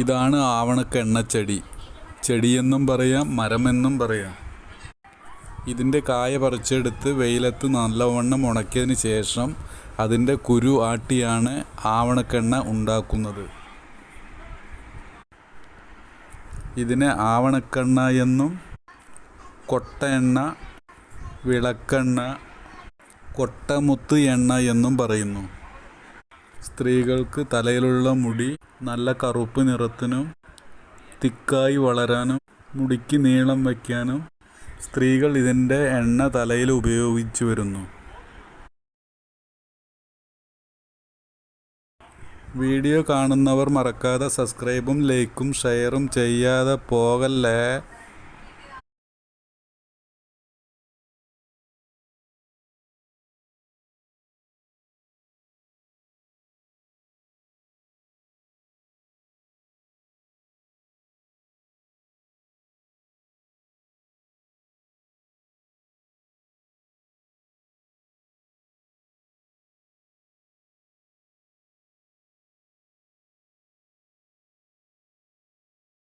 ഇതാണ് ആവണക്കെണ്ണച്ചെടി ചെടിയെന്നും പറയാം മരമെന്നും പറയാം. ഇതിന്റെ കായ പറിച്ചെടുത്ത് വെയിലത്ത് നല്ലവണ്ണം ഉണക്കിയതിന് ശേഷം അതിന്റെ കുരു ആട്ടിയാണ് ആവണക്കെണ്ണ ഉണ്ടാക്കുന്നത്. ഇതിനെ ആവണക്കെണ്ണ എന്നും കൊട്ട എണ്ണ വിളക്കെണ്ണ കൊട്ടമുത്ത് എണ്ണ എന്നും പറയുന്നു. സ്ത്രീകൾക്ക് തലയിലുള്ള മുടി നല്ല കറുപ്പ് നിറത്തിനും തിക്കായി വളരാനും മുടിക്ക് നീളം വയ്ക്കാനും സ്ത്രീകൾ ഇതിന്റെ എണ്ണ തലയിൽ ഉപയോഗിച്ചു വരുന്നു. വീഡിയോ കാണുന്നവർ മറക്കാതെ സബ്സ്ക്രൈബും ലൈക്കും ഷെയറും ചെയ്യാതെ പോകല്ലേ?